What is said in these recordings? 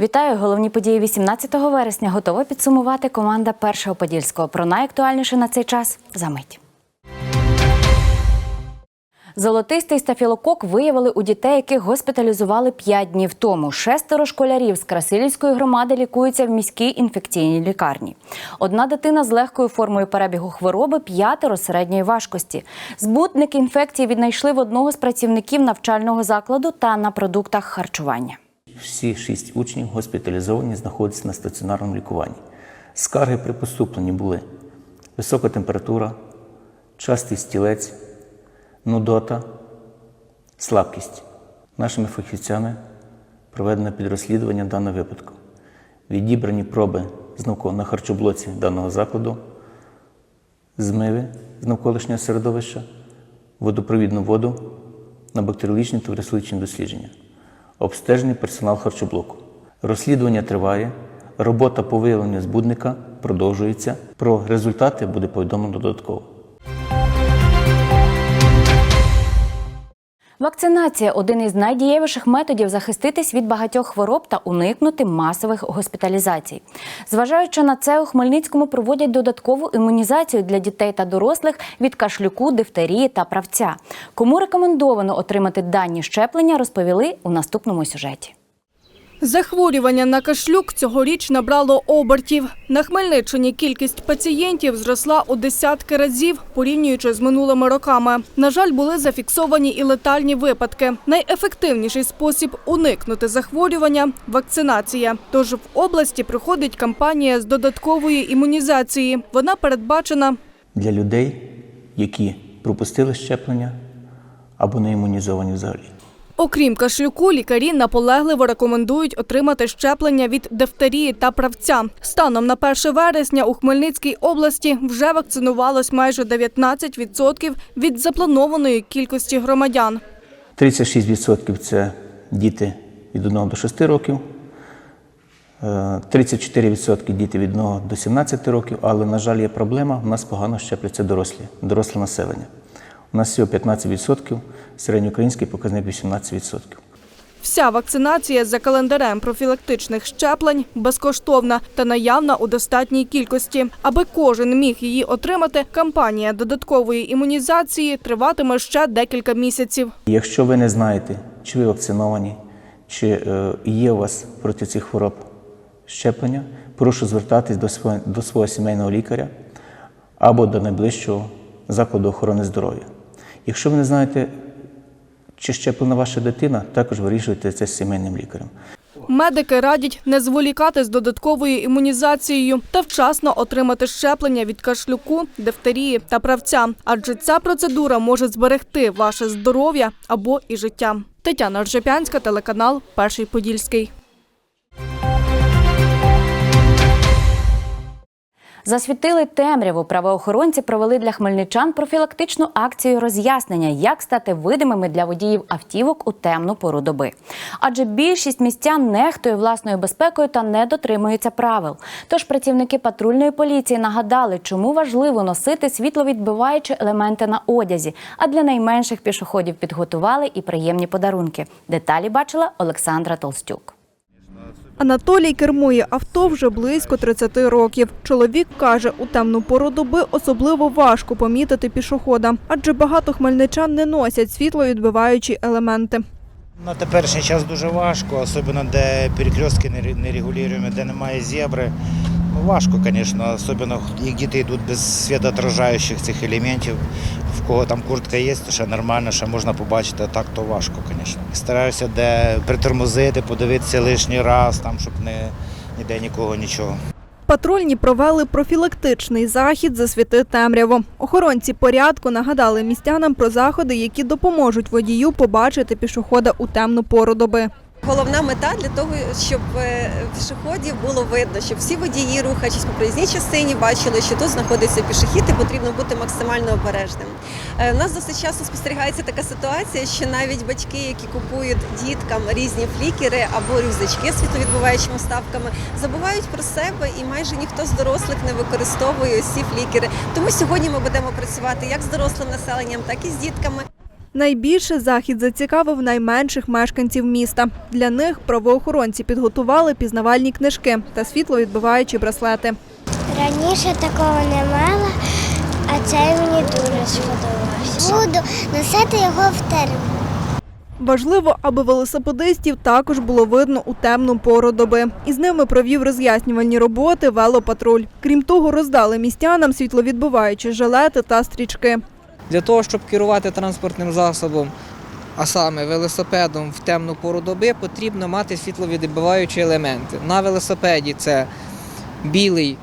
Вітаю! Головні події 18 вересня готова підсумувати команда Першого Подільського. Про найактуальніше на цей час за мить. Золотистий стафілокок виявили у дітей, яких госпіталізували 5 днів тому. Шестеро школярів з Красилівської громади лікуються в міській інфекційній лікарні. Одна дитина з легкою формою перебігу хвороби, п'ятеро середньої важкості. Збутник інфекції віднайшли в одного з працівників навчального закладу та на продуктах харчування. Всі шість учнів госпіталізовані знаходяться на стаціонарному лікуванні. Скарги при поступленні були висока температура, частий стілець, нудота, слабкість. Нашими фахівцями проведено підрозслідування даного випадку. Відібрані проби з на харчоблоці даного закладу, змиви з навколишнього середовища, водопровідну воду на бактеріологічні та вірусологічні дослідження обстежений персонал харчоблоку. Розслідування триває, робота по виявленню збудника продовжується. Про результати буде повідомлено додатково. Вакцинація один із найдієвіших методів захиститись від багатьох хвороб та уникнути масових госпіталізацій. Зважаючи на це, у Хмельницькому проводять додаткову імунізацію для дітей та дорослих від кашлюку, дифтерії та правця. Кому рекомендовано отримати дані щеплення, розповіли у наступному сюжеті. Захворювання на кашлюк цьогоріч набрало обертів. На Хмельниччині кількість пацієнтів зросла у десятки разів, порівнюючи з минулими роками. На жаль, були зафіксовані і летальні випадки. Найефективніший спосіб уникнути захворювання – вакцинація. Тож в області проходить кампанія з додаткової імунізації. Вона передбачена Для людей, які пропустили щеплення або не імунізовані взагалі. Окрім кашлюку, лікарі наполегливо рекомендують отримати щеплення від дифтерії та правця. Станом на 1 вересня у Хмельницькій області вже вакцинувалось майже 19% від запланованої кількості громадян. 36% це діти від 1 до 6 років, е, 34% діти від 1 до 17 років, але, на жаль, є проблема, у нас погано щепляться дорослі, доросле населення. У нас всього 15%, середньоукраїнський показник 18%. Вся вакцинація за календарем профілактичних щеплень безкоштовна та наявна у достатній кількості. Аби кожен міг її отримати, кампанія додаткової імунізації триватиме ще декілька місяців. Якщо ви не знаєте, чи ви вакциновані, чи е, є у вас проти цих хвороб щеплення, прошу звертатись до свого, до свого сімейного лікаря або до найближчого закладу охорони здоров'я. Якщо ви не знаєте, чи щеплена ваша дитина, також вирішуйте це з сімейним лікарем. Медики радять не зволікати з додатковою імунізацією та вчасно отримати щеплення від кашлюку, дифтерії та правця, адже ця процедура може зберегти ваше здоров'я або і життя. Тетяна Ржепянська, телеканал Перший Подільський. Засвітили темряву. Правоохоронці провели для хмельничан профілактичну акцію роз'яснення, як стати видимими для водіїв автівок у темну пору доби. Адже більшість містян нехтує власною безпекою та не дотримується правил. Тож працівники патрульної поліції нагадали, чому важливо носити світловідбиваючі елементи на одязі. А для найменших пішоходів підготували і приємні подарунки. Деталі бачила Олександра Толстюк. Анатолій кермує авто вже близько 30 років. Чоловік каже, у темну пору доби особливо важко помітити пішохода, адже багато хмельничан не носять світловідбиваючі елементи. На теперішній час дуже важко, особливо де перекрестки не ре- регулюємо, де немає зебри. Ну, важко, звісно, особливо як діти йдуть без світоотражаючих цих елементів. В кого там куртка є, то ще нормально, ще можна побачити, а так то важко, звісно. Стараюся де притормозити, подивитися лишній раз, там, щоб не, ніде нікого нічого. Патрульні провели профілактичний захід «Засвіти темряву». Охоронці порядку нагадали містянам про заходи, які допоможуть водію побачити пішохода у темну пору доби. Головна мета для того, щоб е, пішоходів було видно, щоб всі водії, рухаючись по проїзній частині, бачили, що тут знаходиться пішохід, і потрібно бути максимально обережним. Е, У нас досить часто спостерігається така ситуація, що навіть батьки, які купують діткам різні флікери або рюкзачки з світловідбиваючими ставками, забувають про себе і майже ніхто з дорослих не використовує ці флікери. Тому сьогодні ми будемо працювати як з дорослим населенням, так і з дітками. Найбільше захід зацікавив найменших мешканців міста. Для них правоохоронці підготували пізнавальні книжки та світловідбиваючі браслети. Раніше такого не мала, а цей мені дуже сподобався. Буду носити його в термін. Важливо, аби велосипедистів також було видно у темну пору доби. Із ними провів роз'яснювальні роботи велопатруль. Крім того, роздали містянам світловідбиваючі жилети та стрічки. Для того, щоб керувати транспортним засобом, а саме велосипедом в темну пору доби, потрібно мати світловідбиваючі елементи. На велосипеді це білий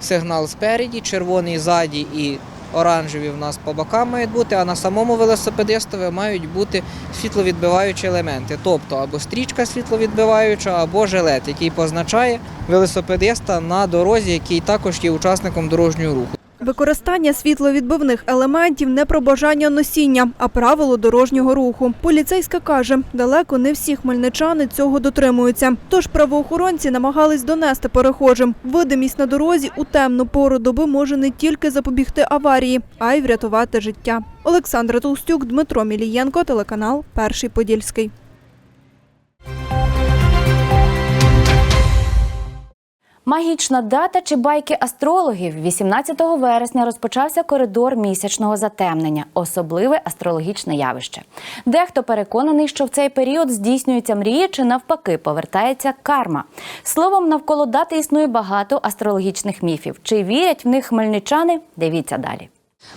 сигнал спереді, червоний ззаді і оранжеві в нас по бокам мають бути, а на самому велосипедистові мають бути світловідбиваючі елементи, тобто або стрічка світловідбиваюча, або жилет, який позначає велосипедиста на дорозі, який також є учасником дорожнього руху. Використання світловідбивних елементів не про бажання носіння, а правило дорожнього руху. Поліцейська каже, далеко не всі хмельничани цього дотримуються. Тож правоохоронці намагались донести перехожим. Видимість на дорозі у темну пору доби може не тільки запобігти аварії, а й врятувати життя. Олександра Толстюк, Дмитро Мілієнко, телеканал Перший Подільський. Магічна дата чи байки астрологів 18 вересня розпочався коридор місячного затемнення, особливе астрологічне явище. Дехто переконаний, що в цей період здійснюється мрії чи навпаки повертається карма. Словом, навколо дати існує багато астрологічних міфів. Чи вірять в них хмельничани? Дивіться далі.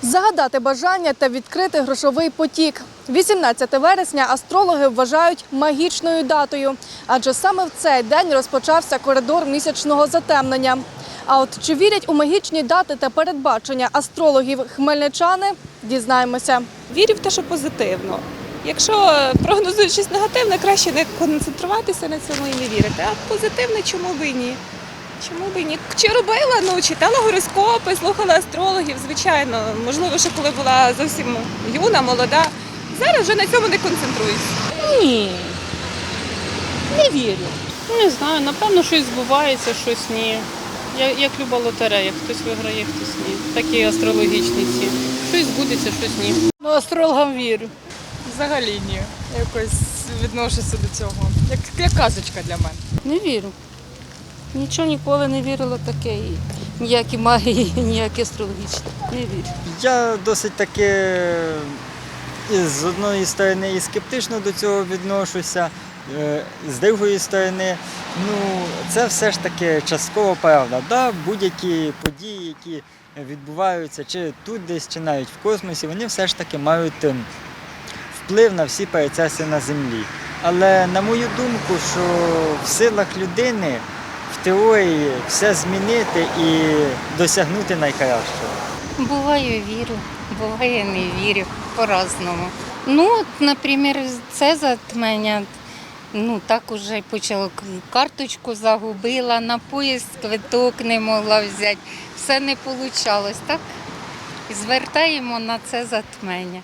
Загадати бажання та відкрити грошовий потік. 18 вересня астрологи вважають магічною датою, адже саме в цей день розпочався коридор місячного затемнення. А от чи вірять у магічні дати та передбачення астрологів хмельничани, дізнаємося. Вірю в те, що позитивно. Якщо прогнозують щось негативне, краще не концентруватися на цьому і не вірити. А позитивне чому би і ні? Чому би і ні? Чи робила? Ну, читала гороскопи, слухала астрологів, звичайно. Можливо, ще коли була зовсім юна, молода. Зараз вже на цьому не концентруюсь. Ні. Не вірю. Не знаю, напевно, щось збувається, щось ні. Я- Як люба лотерея, хтось виграє, хтось ні. Такі астрологічні ці. Щось збудеться, щось ні. Ну, астрологам вірю. Взагалі ні. Якось відношуся до цього. Як, як казочка для мене. Не вірю. Нічого ніколи не вірила таке. Ніякі магії, ніякі астрологічні. Не вірю. Я досить таки з одної сторони і скептично до цього відношуся, е, з другої сторони, ну це все ж таки частково правда. Да, будь-які події, які відбуваються чи тут десь, чи навіть в космосі, вони все ж таки мають ем, вплив на всі процеси на землі. Але на мою думку, що в силах людини в теорії все змінити і досягнути найкращого. Буває вірю, буває не вірю по-разному. Ну, наприклад, це затмення. Ну, так уже й почало. Карточку загубила, на поїзд квиток не могла взяти. Все не вийшло. Так звертаємо на це затмення.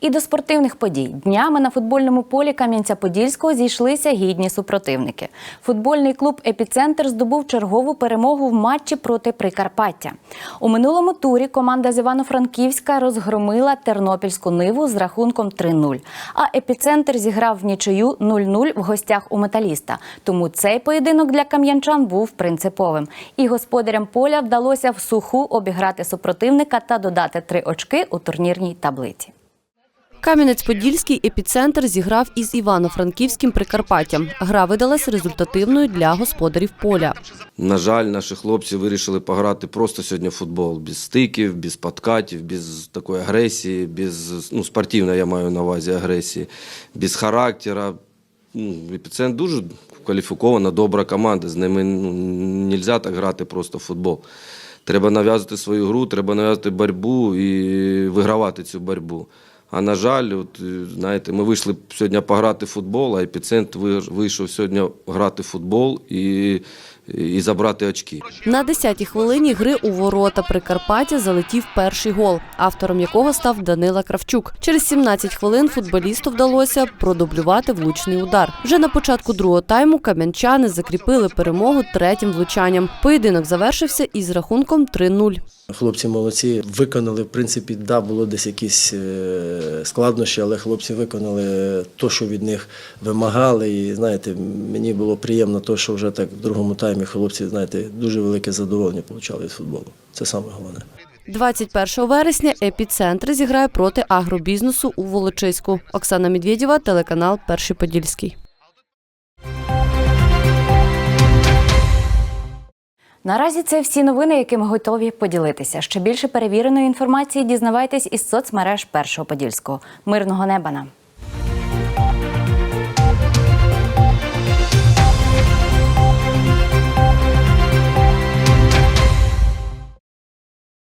І до спортивних подій днями на футбольному полі Кам'янця-Подільського зійшлися гідні супротивники. Футбольний клуб Епіцентр здобув чергову перемогу в матчі проти Прикарпаття. У минулому турі команда з Івано-Франківська розгромила тернопільську ниву з рахунком 3-0. А епіцентр зіграв в нічию 0-0 в гостях у металіста. Тому цей поєдинок для кам'янчан був принциповим. І господарям поля вдалося в суху обіграти супротивника та додати три очки у турнірній таблиці. Кам'янець-Подільський епіцентр зіграв із Івано-Франківським Прикарпаттям. Гра видалась результативною для господарів поля. На жаль, наші хлопці вирішили пограти просто сьогодні футбол без стиків, без подкатів, без такої агресії, без ну, спортивної я маю на увазі агресії, без характера. Ну, епіцентр дуже кваліфікована, добра команда. З ними ну, не можна так грати просто футбол. Треба нав'язати свою гру, треба нав'язати боротьбу і вигравати цю боротьбу. А на жаль, от, е, знаєте, ми вийшли сьогодні пограти в футбол, а епіцентр ви- вийшов сьогодні грати в футбол. І і забрати очки. На 10-й хвилині гри у ворота Прикарпаття залетів перший гол, автором якого став Данила Кравчук. Через 17 хвилин футболісту вдалося продублювати влучний удар. Вже на початку другого тайму кам'янчани закріпили перемогу третім влучанням. Поєдинок завершився із рахунком 3-0. Хлопці молодці виконали, в принципі, да, було десь якісь е, складнощі, але хлопці виконали те, що від них вимагали. І знаєте, мені було приємно, те, що вже так в другому таймі хлопці, знаєте, дуже велике задоволення отримали від футболу. Це саме головне. 21 вересня епіцентр зіграє проти агробізнесу у Волочиську. Оксана Медведєва, телеканал Перший Подільський. Наразі це всі новини, якими готові поділитися. Ще більше перевіреної інформації дізнавайтесь із соцмереж Першого Подільського. Мирного неба нам!